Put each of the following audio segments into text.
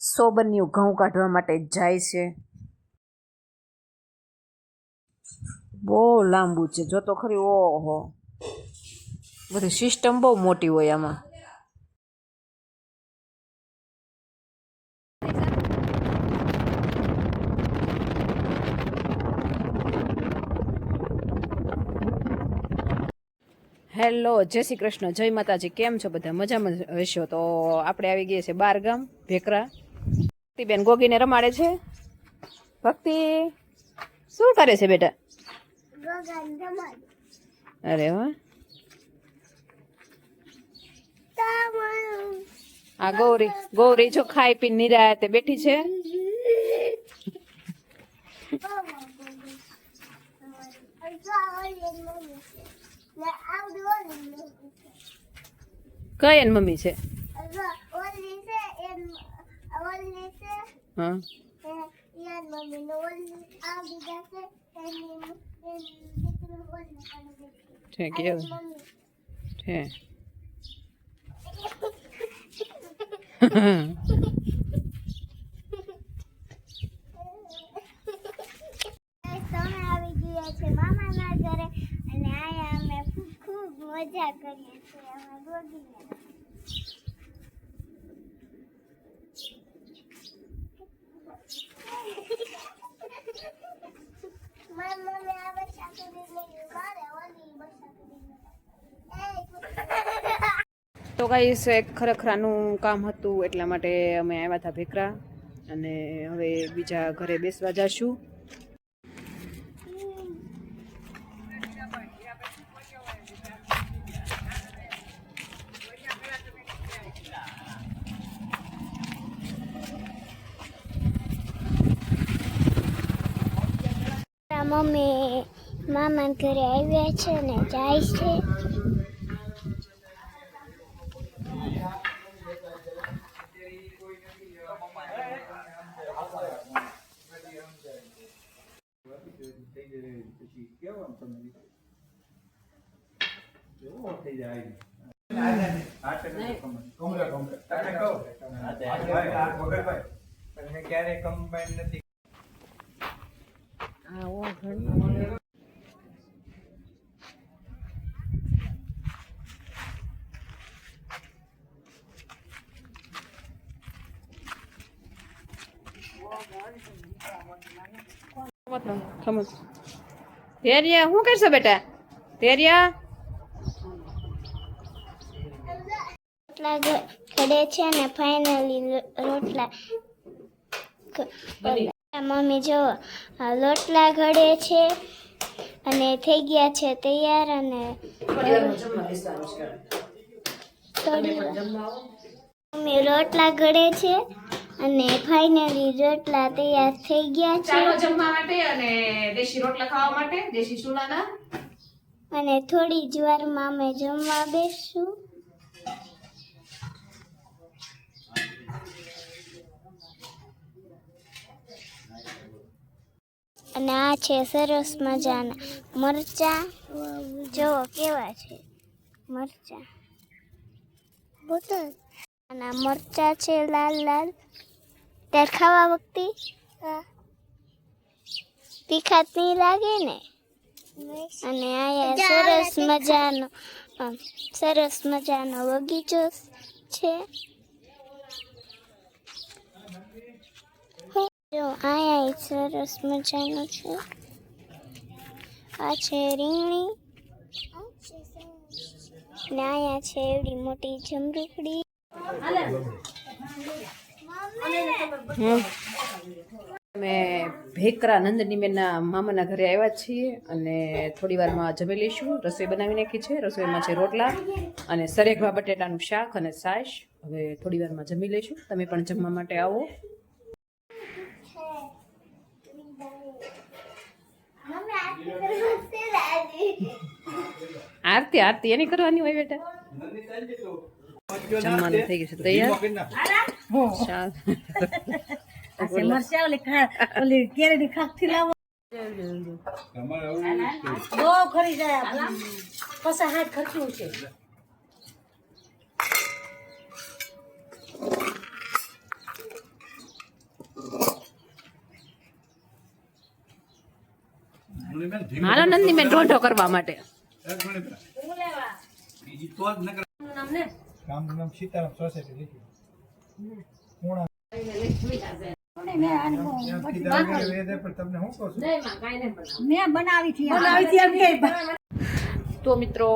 સોબન્યું ઘઉં કાઢવા માટે જાય છે. બહુ લાંબુ છે. જો તો ખરી, ઓહો. બધી સિસ્ટમ બહુ મોટી હોય આમાં. હેલો, જય શ્રી કૃષ્ણ. જય માતાજી. કેમ છો બધા? મજામાં હશો? તો આપણે આવી ગયા છે બારગામ ભેકરા ભક્તિબેન ગોગીને રમાડે છે. ભક્તિ શું કરે છે બેટા? અરે વાહ આ ગૌરી ગૌરી જો ખાઈ પી નિરાતે બેઠી છે. કઈ એન મમ્મી છે? હા. છે કેવું? છે મામાના ઘરે, અને આયા અમે ખૂબ મજા કરીએ છીએ, અમે ગોગીને મારી મમ્મી આ બસા કરી લઈ મારે ઓલી બસા કરી તો ગાઈસ એક ખરેખરાનું કામ હતું, એટલા માટે અમે આવ્યા હતા ભેકરા અને હવે બીજા ઘરે બેસવા જાશું. મમ્મી મામા ઘરે આવ્યા છે ને જાય છે ક્યારે કમ્બાઈન નથી ધૈર્ય શું કરશો બેટા? ધૈર્ય રોટલા ઘડે છે ને ફાઇનલી રોટલા મમ્મી જો લોટલા રોટલા ઘડે છે અને થઈ ગયા છે તૈયાર અને થોડી મમ્મી રોટલા ઘડે છે અને ફાઇનલી રોટલા તૈયાર થઈ ગયા છે. જમવા માટે અને દેશી રોટલા ખાવા માટે દેશી ચૂલાના. અને થોડી જ વારમાં અમે જમવા બેસશું. અને આ છે સરસ મજાના. મરચા. જુઓ કેવા છે. મરચા. અને મરચા છે લાલ લાલ. ત્યારે ખાવા વખતે તીખાત નહીં લાગે ને? અને અહીંયા સરસ મજાનો સરસ મજાનો બગીચો છે. જો આ ય સરસ મજાનું છે. આ છે રીંગણી ને આયા છે એવડી મોટી જમરૂકડી. અમે ભેકરા નંદનીબેનના મામાના ઘરે આવ્યા છીએ અને થોડી વારમાં જમી લઈશું. રસોઈ બનાવી નાખી છે. રસોઈમાં છે રોટલા અને સરેગવા બટેટાનું શાક અને છાશ હવે થોડી વારમાં જમી લઈશું. તમે પણ જમવા માટે આવો. આરતી આરતી, એની કરવાની હોય બેટા? જમવાનું થઈ ગયું છે, તૈયાર? બહુ ખરી જાય પછી હાથ ખર્ચવું છે હાલો નંદીબેન રોઢો કરવા માટે ગામનું નામ સીતારામ સોસાયટી લખ્યું પૂણા સીતારામ વેદ પણ તમને શું કહું છું મેં બનાવી હતી મેં ઢોઢો કરવા માટે. તો મિત્રો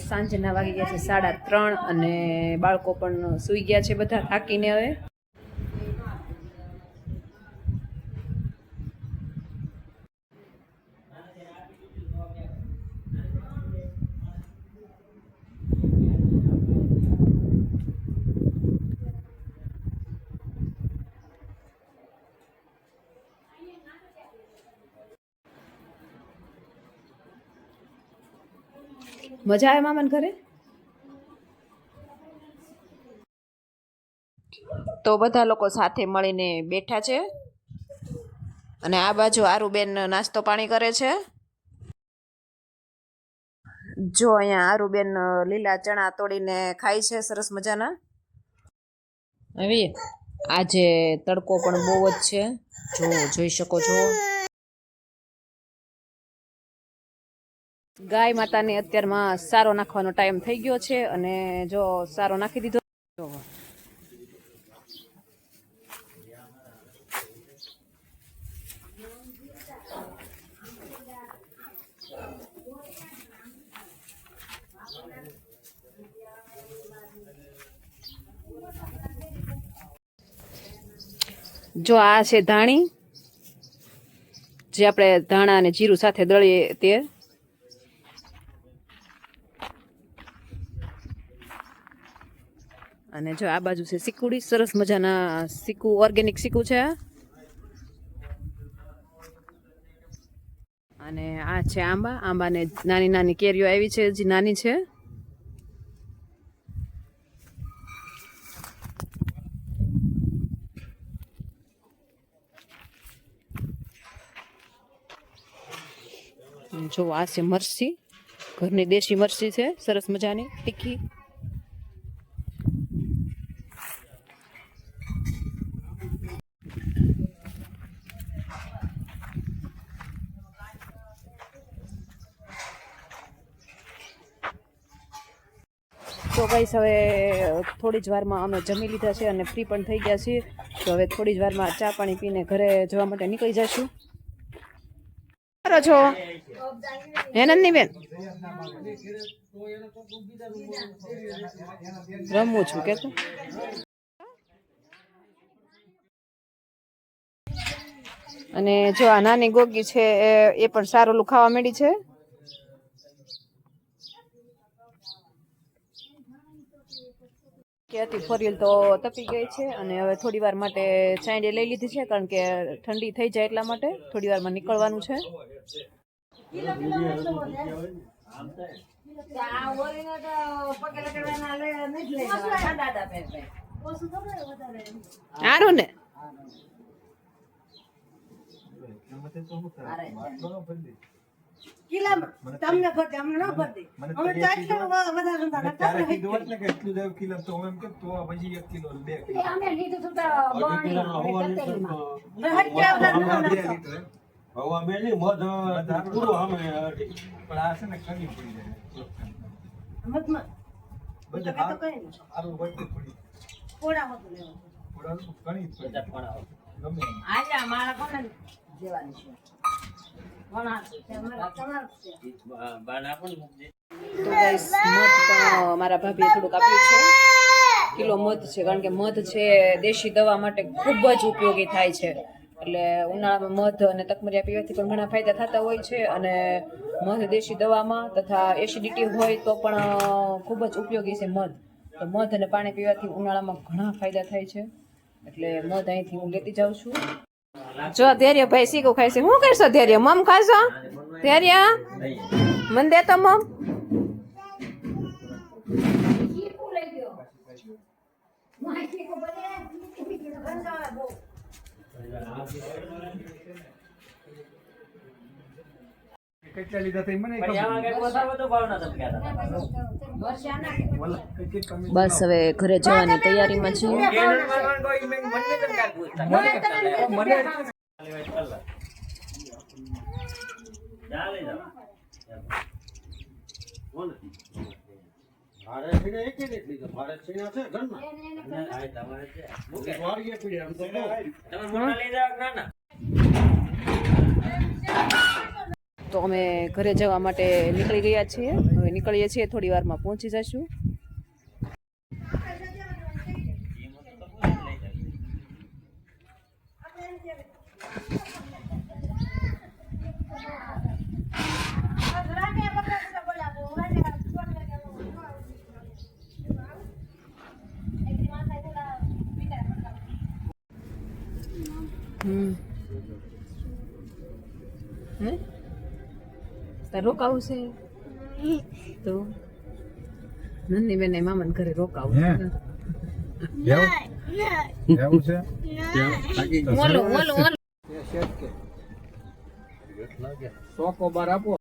સાંજના વાગી ગયા છે સાડા ત્રણ અને બાળકો પણ સૂઈ ગયા છે બધા થાકીને હવે. મજા આવે મામાને ઘરે? તો બધા લોકો સાથે મળીને બેઠા છે. અને આ બાજુ આરુબેન નાસ્તો પાણી કરે છે. જો અહીંયા આરુબેન લીલા ચણા તોડીને ખાય છે સરસ મજાના. હવે આજે તડકો પણ બહુ જ છે. જો જોઈ શકો છો. ગાય માતાને અત્યારમાં સારો નાખવાનો ટાઈમ થઈ ગયો છે અને જો સારો નાખી દીધો જો આ છે ધાણી, જે આપણે ધાણા અને જીરું સાથે દળીએ તે અને જો આ બાજુ છે સિકુડી સરસ મજાના સિકુ ઓર્ગેનિક સિકુ છે. અને આ છે આંબા. આંબાને નાની નાની કેરીઓ આવી છે, હજી નાની છે. જો આ છે મરસી, ઘરની દેશી મરસી છે, સરસ મજાની, તીખી. તો ગાઈસ હવે થોડી જ વારમાં અમે જમી લીધા છે અને ફ્રી પણ થઈ ગયા છીએ. તો હવે થોડી જ વારમાં ચા પાણી પીને ઘરે જવા માટે નીકળી જશું કરો છો? હે નંદનીબેન રમું છું કે તો? અને જો આ નાની ગોગી છે એ- એ પણ સારું ખાવા માંડી છે. કે હતી ફોરિયલ તો તપી ગઈ છે અને હવે થોડી વાર માટે ચાંડી લઈ લીધી છે કારણ કે ઠંડી થઈ જાય એટલા માટે થોડી વારમાં નીકળવાનું છે. ને. કિલ્લામાં તમને ભરતે અમને ન ભરતે મને અમે તો એટલું વધારે નતા ત્યારે કીધું હોત કે એટલું જ કિલો તો એમ કેમ તો પછી એક કિલો બે કિલો. અમે લીધું તો બણી બે હત્યા વધારે લીટર એમ. હવા મેલી મધ પૂરો અમે પણ આ છે ને કણી પડી જાય. મતમાં બધે તો કઈ નહીં. આલુ વચ્ચે પડી પોડા હતું લેવાનું. થોડા કણી જ પડી ગમે એમ. આજે અમારા કોને દેવાની છે ઘણા છે તમારા તમારા છે તો ગાઈસ મધ મારા ભાભીએ થોડુંક આપ્યું છે. કિલો મધ છે, કારણ કે મધ છે દેશી દવા માટે ખૂબ જ ઉપયોગી થાય છે. એટલે ઉનાળામાં મધ અને તકમરિયા પીવાથી પણ ઘણા ફાયદા થતા હોય છે અને મધ દેશી દવામાં તથા એસિડિટી હોય તો પણ ખૂબ જ ઉપયોગી છે મધ. તો મધ અને પાણી પીવાથી ઉનાળામાં ઘણા ફાયદા થાય છે. એટલે મધ અહીંથી હું લેતી જાઉં છું. જો ધૈર્ય ભાઈ શીખું ખાય છે શું કરશો ધૈર્ય? મમ ખાશો? ધૈર્ય? મને દે તો મમ. કેટલા લીધા થઈ મને બસ હવે ઘરે જવાની તૈયારીમાં છું તો અમે ઘરે જવા માટે નીકળી ગયા છીએ. હવે નીકળીએ છીએ, થોડી વારમાં પહોંચી જશું. હમ. તાર રોકાવું છે? તો નંદી બેન મામાને ઘરે રોકાવું છે. ચોકોબાર આપો.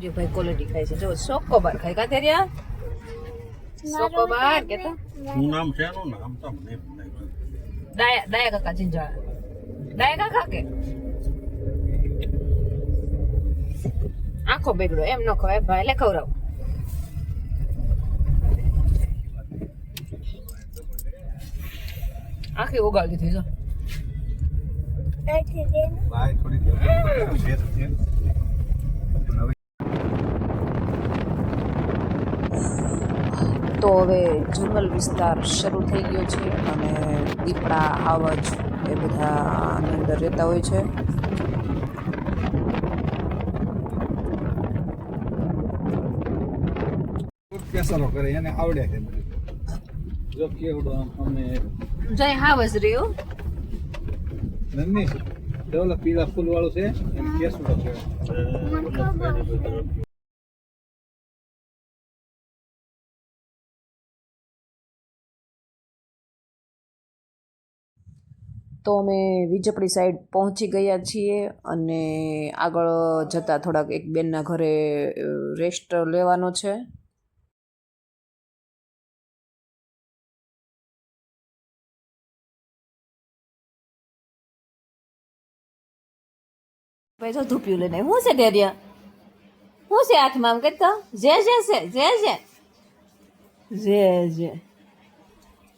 ભાઈ ક્વોલિટી ખાય છે. જો ચોકોબાર ખાય. કા તેરિયા ચોકોબાર કે તો શું નામ છે એનું? નામ તો મને ડાયા ડાયા કાકા ચિંજા ડાયા કાકા કે? આખો બેગડો એમ ન ખવાય. ભાઈ લે ખવડાવ. આખી ઉગાડી દીધી જો. ભાઈ થોડી શેર છે તો હવે જંગલ વિસ્તાર શરૂ થઈ ગયો છે અને દીપડા આવજ એ બધા આની અંદર રહેતા હોય છે. કેસરો કરે એને આવડે છે. જો કેવડો આમ અમે જય હાવજ રહ્યો. નન્ની પીળા ફૂલ વાળું છે. એમ કેસરો છે. તો અમે વીજપડી સાઈડ પહોંચી ગયા છીએ અને આગળ જતાં થોડાક એક બેનના ઘરે રેસ્ટ લેવાનો છે. ભાઈ, જો ધૂપ્યું લઈને હું છે ડેરિયા હું છે હાથમાં? આમ કહેતો? જે જે છે, જે જે. જે જે.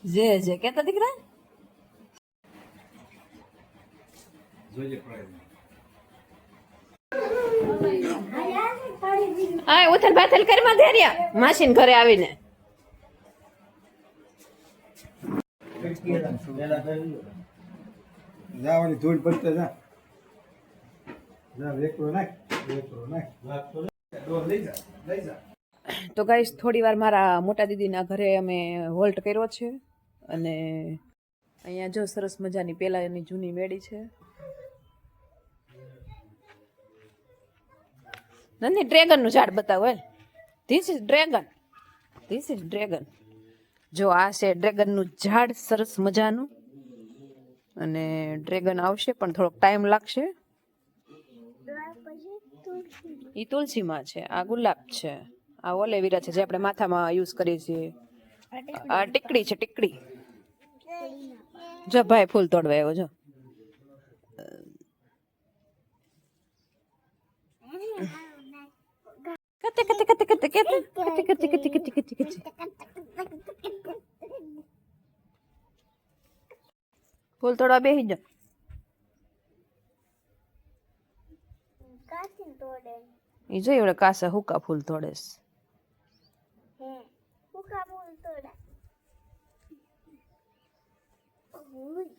જે જે. કહેતા દીકરા? પડે હા ઉથલ બાથલ કરીમાં ધેર્યા માસીન ઘરે આવીને. જાવાની ધૂળ પડતે જા. જા વેકરો નાખ વેકરો નાખ. ડોર લઈ જા લઈ જા તો ગાઈસ થોડી વાર મારા મોટા દીદીના ઘરે અમે હોલ્ટ કર્યો છે. અને અહીંયા જો સરસ મજાની પેલાની જૂની મેળી છે. નથી ડ્રેગનનું ઝાડ બતાવો hey this is dragon this is dragon જો આ છે ડ્રેગનનું ઝાડ, સરસ મજાનું. અને ડ્રેગન આવશે, પણ થોડોક ટાઈમ લાગશે. એ તુલસીમાં છે, આ ગુલાબ છે, આ ઓલેવીરા છે જે આપણે માથામાં યુઝ કરીએ છીએ. આ ટીકડી છે, ટીકડી. જો ભાઈ ફૂલ તોડવા આવ્યો, જો. ફૂલ તોડવા બેસી જાઓ. એ જો એવડે કાસા હુકા ફૂલ તોડે ઉઈ,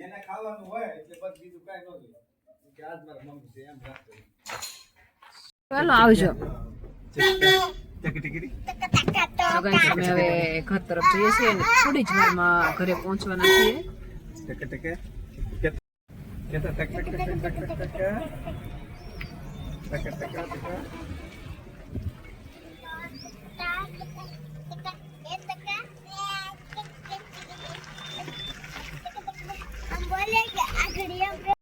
એને ખાવાનું હોય એટલે બસ બીજું કાંઈ ન જોઈએ કે આજ મારા મમ્મી છે એમ રાખતો ચાલો આવજો. ટિકિટી તો અમે હવે ઘર તરફ જઈએ છીએ અને થોડી જ વારમાં ઘરે પહોંચવાના છીએ ટકે ટકે કેતા video.